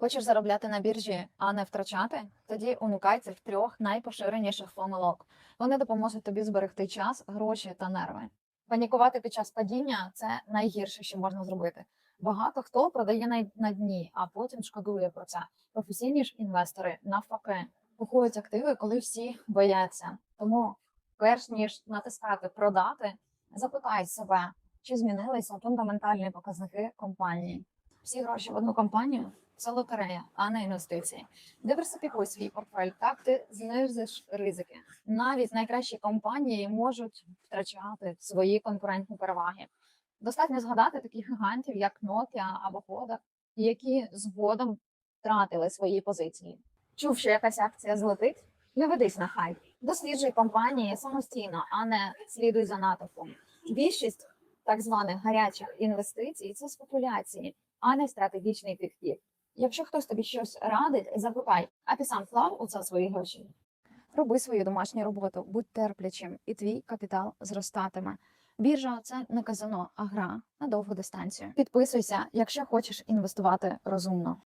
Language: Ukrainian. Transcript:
Хочеш заробляти на біржі, а не втрачати? Тоді уникай цих трьох найпоширеніших помилок. Вони допоможуть тобі зберегти час, гроші та нерви. Панікувати під час падіння це найгірше, що можна зробити. Багато хто продає на, дні, а потім шкодує про це. Професійні ж інвестори навпаки купують активи, коли всі бояться. Тому, перш ніж натискати продати, запитай себе, чи змінилися фундаментальні показники компанії. Всі гроші в одну компанію це лотерея, а не інвестиції. Диверсифікуй свій портфель, так ти знизиш ризики. Навіть найкращі компанії можуть втрачати свої конкурентні переваги. Достатньо згадати таких гігантів, як Nokia або Kodak, які згодом втратили свої позиції. Чув, що якась акція злетить? Не ведись на хайп. Досліджуй компанії самостійно, а не слідуй за натовпом. Більшість так званих гарячих інвестицій це спекуляції, а не стратегічний підхід. Якщо хтось тобі щось радить, запитай, а ти сам вклав у це свої гроші. Роби свою домашню роботу, будь терплячим, і твій капітал зростатиме. Біржа це не казино, а гра на довгу дистанцію. Підписуйся, якщо хочеш інвестувати розумно.